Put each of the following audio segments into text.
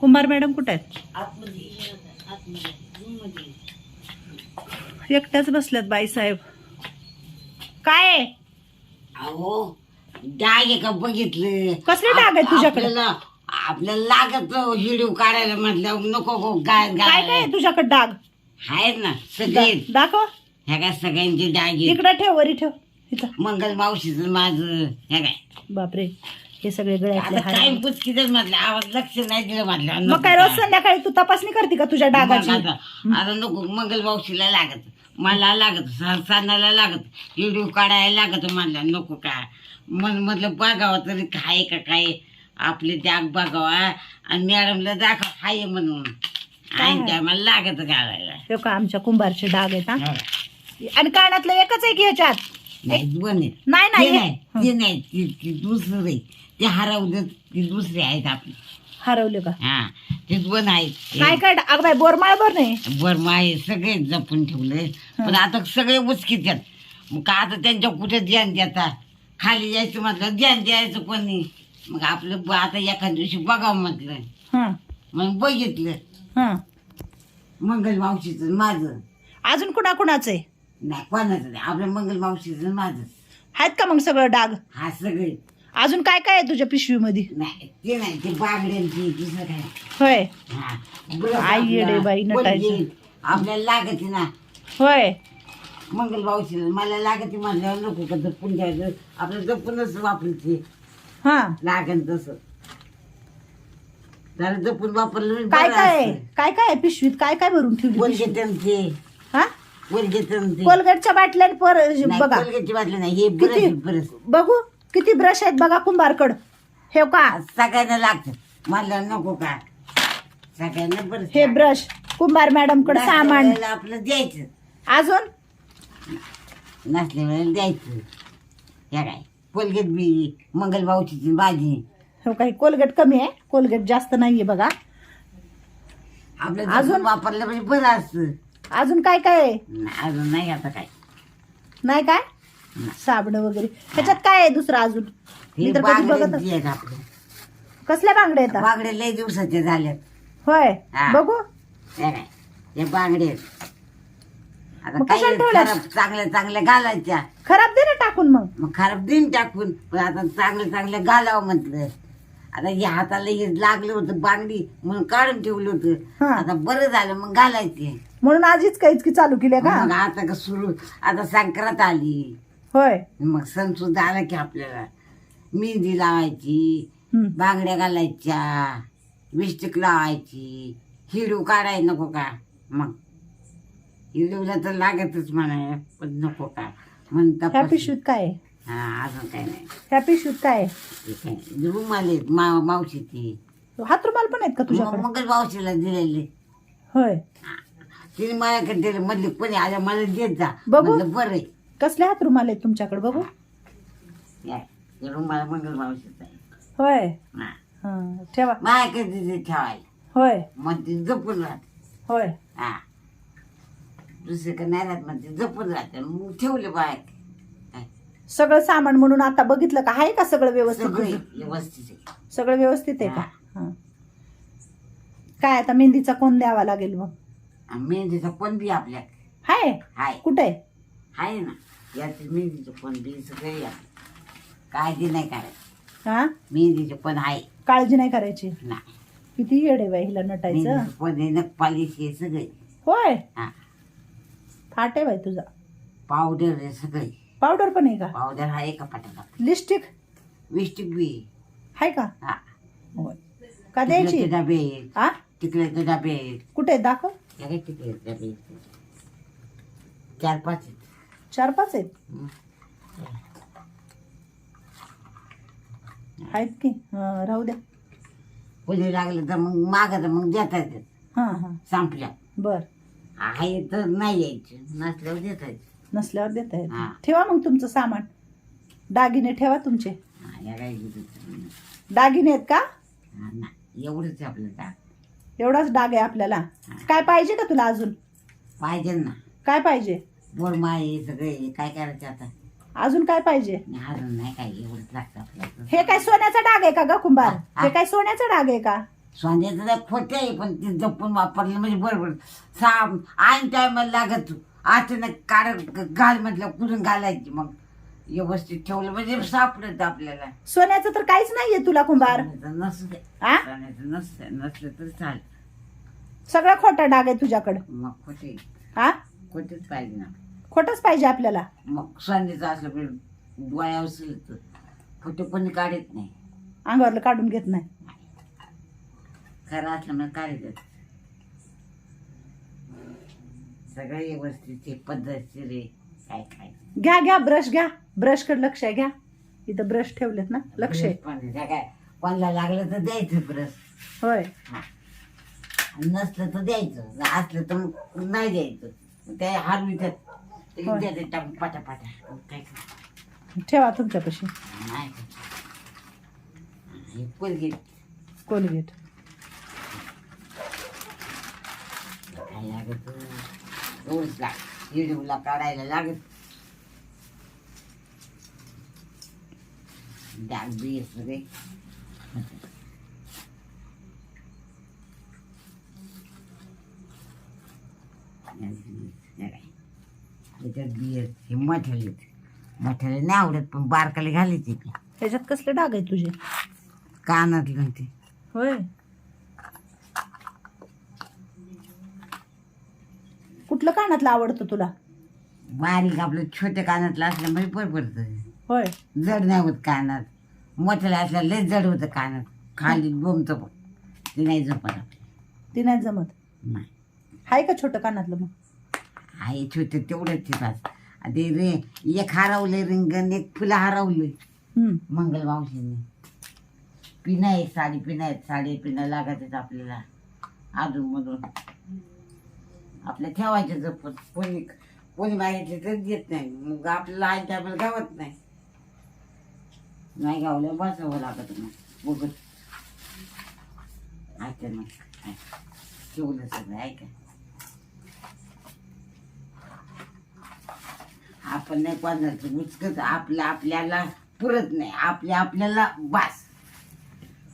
कुंभार madam कुठे आहेत? एकट्याच बसल्यात बाईसाहेब काय आहे? अहो डाग आहे का बघितलं? कसले डाग आहेत तुझ्याकडे? आपल्याला आपल्याला लागत व्हिडिओ काढायला म्हटलं नको गो गाय काय काय आहे तुझ्याकडे डाग? आहेत ना सगळे. दा- दाखव. ह्या काय सगळ्यांचे डाग आहेत? इकडं ठेव वरी ठेव. इथं. मंगल मावशीचं माझं ह्या काय? बापरे. हे सगळे गळ्यातले आता हार काय पुचकीच म्हटलं? आवाज लक्ष नाही दिलं म्हटलं. मग काय रोज संध्याकाळी तू तपासणी करते का तुझ्या डागाची? आता नको मंगल मावशीला लागत. मला लागत सणाला लागत. व्हिडिओ काढायला लागत मला नको का? मन म्हटलं बघावं तरी काय का काय? आपले त्याग बघावा. आणि मॅडमला दाखव हाय म्हणून. आणि त्या मला लागत घालायला. हे का आमच्या कुंभारचे डाग आहेत. आणि कानातलं एकच आहे की ह्याच्यात नाही. नाही नाही हे- ते नाही ती ती दुसरं ते हरवलं ती दुसरी आहेत आपली. हरवले का? हा ते दोन आहेत. काय काय अगं बाई बोरमाळ बर नाही. बर आहे सगळे जपून ठेवले पण आता सगळे उचकीत आहेत. मग का आता त्यांच्या कुठे ध्यान देतात खाली जायचं म्हटलं ध्यान द्यायचं कोणी? मग आपलं ब- आता एखाद्या दिवशी बघावं म्हटलं. हा. मग बघितलं. हा. मंगल मावशीचं माझं. अजून कुणा कुणाचं आहे? नाही कोणाचं नाही. आपलं मंगल मावशीचं माझं. आहेत का मग सगळं डाग? हा सगळे. अजून काय काय आहे तुझ्या पिशवीमध्ये? नाही ते नाही ते बागड्यांची दुसरं काय? होय. हा आई येडे बाई नटायचं. आपल्याला लागत ना. होय. मंगल मावशीला मला लागत म्हणल्यावर नको का जपून घ्यायचं? आपलं जपूनच वापरायचे हा. लागन तसं. जरा जपून वापरलं म्हणजे काय बरं काय आहे? असतं. काय काय आहे पिशवीत? काय काय भरून ठेवली कोलगेटनचे हा? कोलगेटनचे कोलगेटच्या बाटल्या पर नाही, बघा. कोलगेटची बाटली नाही हे किती? बघू किती ब्रश आहेत बघा कुंभारकड. हे का? सगळ्यांना लागतं. मला नको का? सगळ्यांना हे ब्रश कुंभार मॅडमकडे सामान. वेळेला आपलं द्यायचं. अजून? नसल्या वेळेला द्यायचं. या काय? कोलगेट बी मंगल मावशीची भाजी. हो काही कोलगेट कमी आहे? कोलगेट जास्त नाहीये बघा. आपलं अजून? अजून? वापरलं म्हणजे बरं असतं. अजून काय काय आहे? अजून नाही आता काय? नाही काय? साबण वगैरे. त्याच्यात काय आहे दुसरं अजून? मी तर कधी बघत बांगड्यांची आहेत आपलं. कसल्या बांगड्या येतात बांगडे लय दिवसाचे झाल्यात होय. हा. बघू. हे काय? हे बांगडे आहेत. आता मग काही कशाला ठेवल्यात? खराब चांगल्या चांगल्या घालायच्या. खराब दे ना टाकून मग. मग खराब दिन टाकून. पण आता चांगलं चांगलं घालावं म्हटलं. आता हे हाताला हे लागलं होतं बांगडी म्हणून काढून ठेवलं होतं. हा. आता बरं झालं मग घालायचे. म्हणून आजीच काहीच की चालू केले का? मग आता का सुरू आता संक्रांत आली. होय. मग सण सुद्धा आला की आपल्याला. मेहंदी लावायची हम्म. बांगड्या घालायच्या विस्टिक लावायची. हिडू काढाय नको का? मग. हिडूला तर लागतच म्हणा पण नको का? म्हणता ह्या पिशवीत काय? आहे हा अजून काय नाही. ह्या पिशवीत काय आहे? ते काय रुमाल आहेत मा मावशी ती. हात रुमाल पण आहेत का तुझ्याकडे? मंगल मावशीला दिलेले. होय. तिने माझ्याकडे दिले म्हणले कोणी आल्या मला देत जा. बघू. म्हणलं बरं आहे कसले हात रुमाल आहेत तुमच्याकडे बघू? या, हे रुमाल मंगल मावशीचा आहे. होय. हा. हा ठेवा. माझ्याकडे दिले ठेवायला? होय. मग ती जपून राहते. होय. हा. दुसरीकडे नाही राहत मग ती जपून राहते. मग ठेवले बाय सगळं सामान म्हणून आता बघितलं का? आहे का सगळं व्यवस्थित? सगळे? व्यवस्थित आहे. सगळं व्यवस्थित आहे का? हा. काय आता मेहंदीचा कोण द्यावा लागेल मग? आणि मेहंदीचं पण बी आपल्या? हाय? हाय. कुठे? आहे ना. यात मेहंदीचं पण बी सगळे आहे. काळजी नाही करायची. हा? मेहंदीचं पण आहे काळजी नाही करायची? नाही. किती येडे बाई हिला नटायचं? मेहंदीचं पण आहे? आहे सगळे. होय? हा. थाट आहे बाई तुझा. पावडर आहे सगळे. पावडर पण आहे का? पावडर आहे का पटाका लिपस्टिक विस्टिक बी. आहे का? हा. होय. का द्यायची? डबे आहेत हा टिकल्याचे डबे आहेत कुठे आहे? दाखव. या काय टिकल्याचे डबे आहेत. चार पाच आहेत. चार पाच आहेत? हं. आहेत की? हा, राहू द्या. कोणी लागलं तर मग मागत मग देता येतात. हा हा. संपल्या. बर. आहे तर नाही यायचे. नसल्यावर देता येते नसल्यावर देता येत हा. ठेवा मग तुमचं सामान. दागिने ठेवा तुमचे. हा, या काय घेतात. दागिने आहेत का? हा, ना. एवढंच आहे आपलं एवढाच डाग आहे आपल्याला. काय पाहिजे का तुला अजून? पाहिजे ना. काय पाहिजे? बोरमा सगळे हे काय करायचं आता? अजून काय पाहिजे? नाही, अजून नाही काय एवढंच लागतं आपल्याला. हे काय सोन्याचा डाग आहे का ग कुंभार? हा. हे. काय सोन्याचा डाग आहे का? सोन्याचं तर खोटे आहे पण ते जपून वापरलं म्हणजे बरोबर. साम आईन टायमाला लागत अचानक काढ घाल म्हटलं कुठून घालायची मग. व्यवस्थित ठेवलं म्हणजे सापडत आपल्याला. सोन्याचं तर काहीच नाहीये तुला कुंभार. सोन्याचं नसू दे आ? सोन्याचं नसतं नसलं तरी चालेल. सगळा खोटा डाग आहे तुझ्याकडं. मग खोटे. हा खोटेच पाहिजे ना. खोटच पाहिजे आपल्याला. मग सोन्याचं असलं पण डोळ्या असलं तर खोटे कोणी काढत नाही. अंगावरलं काढून घेत नाही. खरं असलं मग काढतात सगळं व्यवस्थित आहे पद्धतशीर आहे काय काय? घ्या घ्या ब्रश घ्या. ब्रशकडे लक्ष आहे घ्या. इथं ब्रश ठेवलेत ना लक्ष आहे. पण. त्या काय कोणाला लागलं तर द्यायचं ब्रश होय. नसलं तर द्यायचं. असलं तर मग नाही द्यायचं. ते हरवितात ते होय. देतात टाकून पाटा पाटा मग काय? ठेवा तुमच्यापाशी. नाही. हे पोरगी कोलगेट. काय लागत? लाग हिडूला काढायला लागत डाग बी सगळे त्याच्यात बी आहेत. हे मठाले मठाले नाही आवडत पण बारकाले घालायचे की त्याच्यात कसले डाग आहे तुझे? कानातलं ते होय. कुठलं कानातलं आवडतं तुला? बारीक आपलं छोट्या कानातलं असल्यामुळे बरं पडतं. होय. जड नाही होत कानात. मोठ्याला असल्या लय जड होतं कानात. खाली बोमतं पण ते नाही आपल्याला. ती नाही जमत? नाही. हाय का छोटं कानातलं मग? आहे छोटे तेवढंच तिथं ते रे एक हरवले रिंगण एक फुलं हरवले हम्म. मंगल मावशीने. पिना आहे साडी पिना आहेत साडी पिना लागत आपल्याला. अजून मधून आपल्या ठेवायचे जपून कोणी कोणी मागितले तर देत नाही. मग आपल्याला आई ते आपल्याला गावत नाही. नाही गावलं बसावं लागत मग. बघत ऐका मग ठेवलं सगळं ऐका. आपण नाही कोणाचं उचकत आपलं आपल्याला पुरत नाही. आपल्या आपल्याला बास.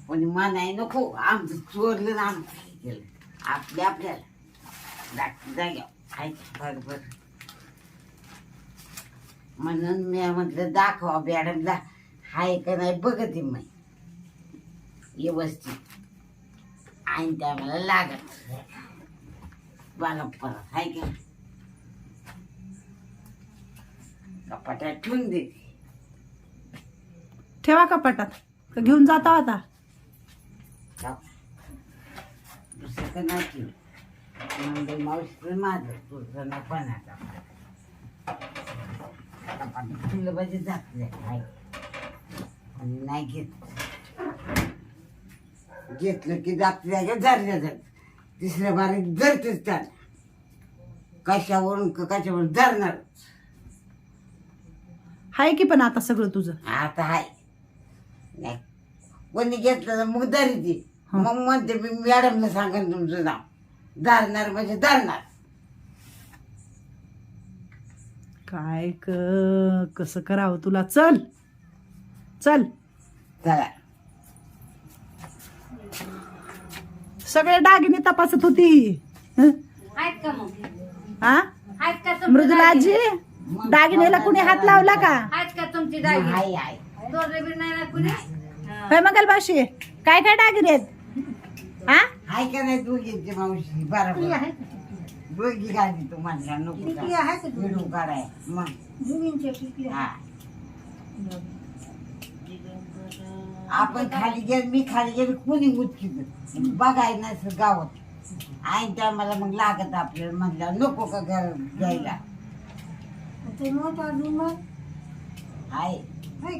कोणी मानाय नको. आमचं चोरलं ना आमचं केलं? आपल्या आपल्याला. बरोबर म्हणून मी म्हटलं दाखवा मॅडमला. हाय का नाही बघते मी. व्यवस्थित. आणि त्या मला लागत. बघा परत हाय का? कपाटात ठेवून देते ठेवा कपाटात. का घेऊन जाता आता. जाऊ. दुसरं का नाही केलं म्हणजे मावशीचं माझं तुझं नाही पणाचा कपाटात ठेवलं पाहिजे जात नाही आणि नाही घेत. घेतलं की जात जागा धरल्या जात तिसऱ्या बारीक धरतेच त्याला. कशावरून क- कशावरून धरणार? हाय की पण आता सगळं तुझं? आता हाय. नाही. कोणी घेतलं तर मग धरी ती. मग म्हणते मी मॅडमला सांगेन तुमचं नाव. धरणार म्हणजे धरणार. काय क कसं करावं तुला? चल. चल. चला. सगळे दागिने तपासत होती. हं? आहेत का मग? हा आहेत का मृदुला आजी दागिनेला कुणी हात लावला का? आहेत का तुमची दागी हाय हाय होय मंगल मावशी काय काय दागिने आहेत? हा हाय का नाही दोघींची मावशी बरोबर. दोघी गाडी तू म्हणला नको का? व्हिडिओ काढाय. मग. हा. आपण खाली गेल मी खाली गेलो कोणी उचकीत? बघाय नसं गावात. आई त्या मला मग लागत आपल्याला म्हणलं नको का घर घ्यायला? आहे. आहे.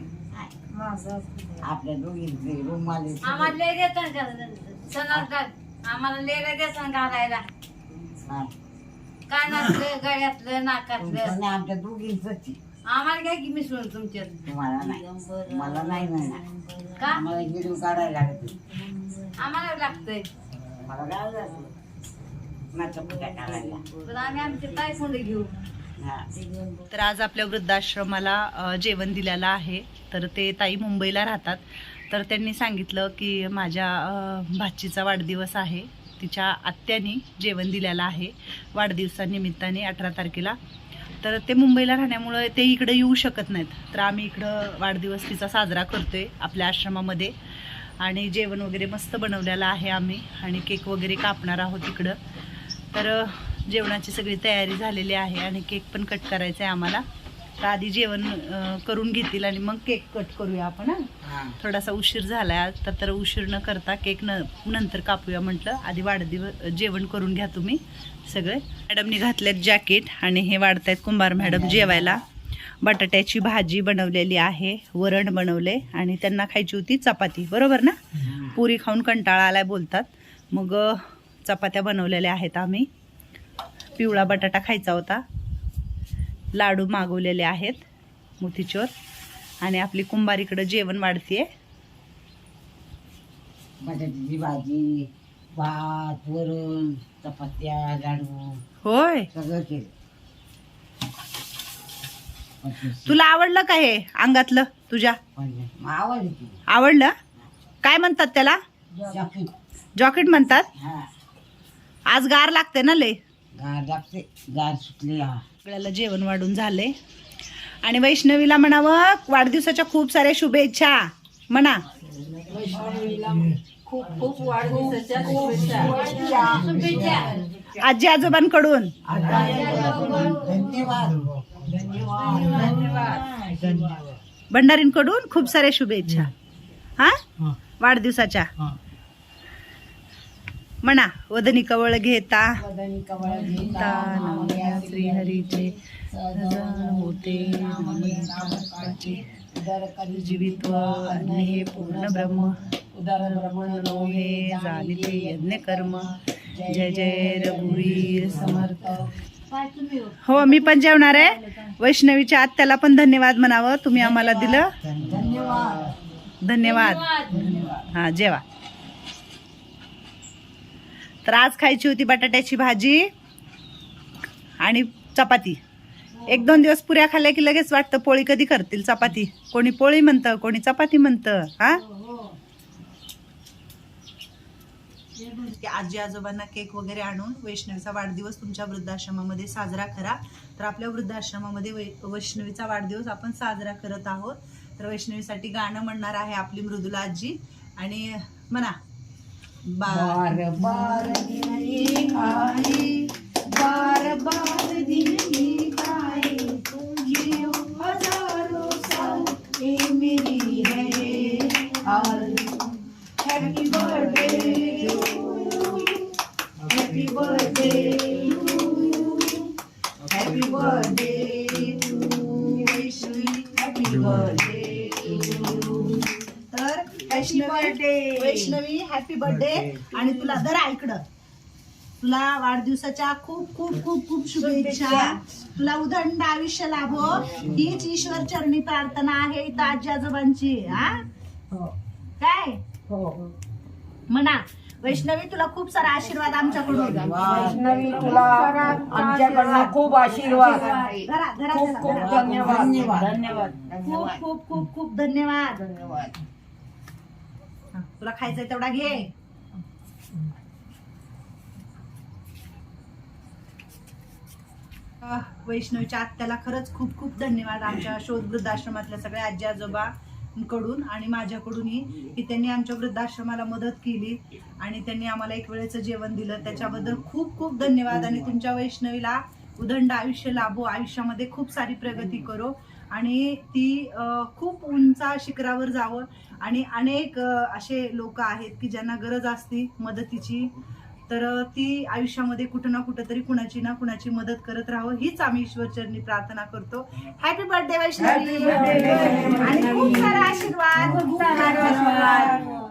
आपल्या दोघींचे रुमाले आम्हाला लय देतात का सणात आम्हाला लेलं देतात घालायला. कानातलं गळ्यातलं नाकातलं. आमच्या दोघींच आम्हाला काय की मिसळून तुमच्यात तुम्हाला नाही. मला नाही का? आम्हाला व्हिडिओ काढायला लागते आम्हाला लागतंय. मला काय लागतं? नाचा पुट्या काढायला पण आम्ही आमचे कोंड घेऊ. हा. तर आज आपल्या वृद्धाश्रमाला अ, जेवण दिलेलं आहे. तर ते ताई मुंबईला राहतात. तर त्यांनी सांगितलं की माझ्या भाचीचा वाढदिवस आहे. तिच्या आत्याने जेवण दिलेलं आहे वाढदिवसानिमित्ताने अठरा तारखेला. तर ते मुंबईला राहण्यामुळं ते इकडं येऊ शकत नाहीत. तर आम्ही इकडं वाढदिवस तिचा साजरा करतो आहे आपल्या आश्रमामध्ये. आणि जेवण वगैरे मस्त बनवलेलं आहे आम्ही आणि केक वगैरे कापणार आहोत इकडं. तर जेवणाची सगळी तयारी झालेली आहे आणि केक पण कट करायचं आहे आम्हाला. तर आधी जेवण करून घेतील आणि मग केक कट करूया आपण. थोडासा उशीर झाला आहे तर तर उशीर न करता केक न नंतर कापूया म्हटलं. आधी वाढदिवस जेवण करून घ्या तुम्ही सगळे. मॅडमनी घातलेत जॅकेट आणि हे वाढतायत कुंभार मॅडम जेवायला. बटाट्याची भाजी बनवलेली आहे वरण बनवले आणि त्यांना खायची होती चपाती बरोबर ना? पुरी खाऊन कंटाळा आलाय बोलतात. मग चपात्या बनवलेल्या आहेत आम्ही. पिवळा बटाटा खायचा होता. लाडू मागवलेले आहेत मोतीचूर. आणि आपली कुंभारीकडं जेवण वाढतीये. बटाट्याची भाजी भात वरण चपात्या लाडू. होय. सगळं केलं. तुला आवडलं का हे अंगातलं तुझ्या? आवाज येते आवडलं काय म्हणतात त्याला? जॉकेट. जॉकेट म्हणतात? आज गार लागते ना लय गार लागते गार सुटले. हा सगळ्याला जेवण वाढून झाले आणि वैष्णवीला म्हणावं वाढदिवसाच्या खूप साऱ्या शुभेच्छा. म्हणा. आजी आजोबांकडून. भंडारींकडून खूप साऱ्या शुभेच्छा. हा? वाढदिवसाच्या. म्हणा वदनी कवळ घेता घेता श्रीहरीचे होते जीवित्व आणि हे पूर्ण ब्रह्म ब्रह्मणो हे जालिते यज्ञ कर्म जय जय रघुवीर समर्थ हो मी पण जेवणार आहे वैष्णवीच्या आत्याला पण धन्यवाद म्हणावं तुम्ही आम्हाला दिलं धन्यवाद हा जेवा तर आज खायची होती बटाट्याची भाजी आणि चपाती. एक दोन दिवस पुऱ्या खाल्ल्या की लगेच वाटतं पोळी कधी करतील चपाती. कोणी पोळी म्हणतं कोणी चपाती म्हणतं हा? आजी आजोबांना केक वगैरे आणून वैष्णवीचा वाढदिवस तुमच्या वृद्धाश्रमामध्ये साजरा करा. तर आपल्या वृद्धाश्रमामध्ये वैष्णवीचा वाढदिवस आपण साजरा करत आहोत. तर वैष्णवीसाठी गाणं म्हणणार आहे आपली मृदुला आजी. आणि म्हणा बार बार दिन एक आए बार बार दिन एक आए तुझे हजारों साल ये मेरी है। और happy birthday happy birthday happy birthday to Vaishnavi happy birthday तर वैष्णवी वैष्णवी हॅपी बर्थडे आणि तुला दर ऐकडं तुला वाढदिवसाच्या खूप खूप खूप खूप शुभेच्छा तुला उदंड आयुष्य लाभो हीच ईश्वर चरणी प्रार्थना आहे इथं आजी आजोबांची हा काय म्हणा वैष्णवी तुला खूप सारा आशीर्वाद आमच्याकडून वैष्णवी तुला आमच्याकडनं खूप आशीर्वाद घरा घरा खूप खूप धन्यवाद धन्यवाद. धन्यवाद खूप खूप खूप खूप धन्यवाद धन्यवाद हा, तुला खायचंय तेवढा घे. वैष्णवीच्या आत्याला खरंच खूप खूप धन्यवाद आमच्या शोध वृद्धाश्रमातल्या सगळ्या आजी आजोबा कडून आणि माझ्याकडूनही की त्यांनी आमच्या वृद्धाश्रमाला मदत केली आणि त्यांनी आम्हाला एक वेळेचं जेवण दिलं. त्याच्याबद्दल खूप खूप धन्यवाद. आणि तुमच्या वैष्णवीला उदंड आयुष्य लाभो. आयुष्यामध्ये खूप सारी प्रगती करो. आणि ती खूप उंचा शिखरावर जावं. आणि अनेक असे लोक आहेत की ज्यांना गरज असती मदतीची तर ती आयुष्यामध्ये कुठं ना कुठं तरी कुणाची ना कुणाची मदत करत राहावं हीच आम्ही ईश्वरचरणी प्रार्थना करतो. Happy birthday Vaishnavi! आणि खूप सारा आशीर्वाद!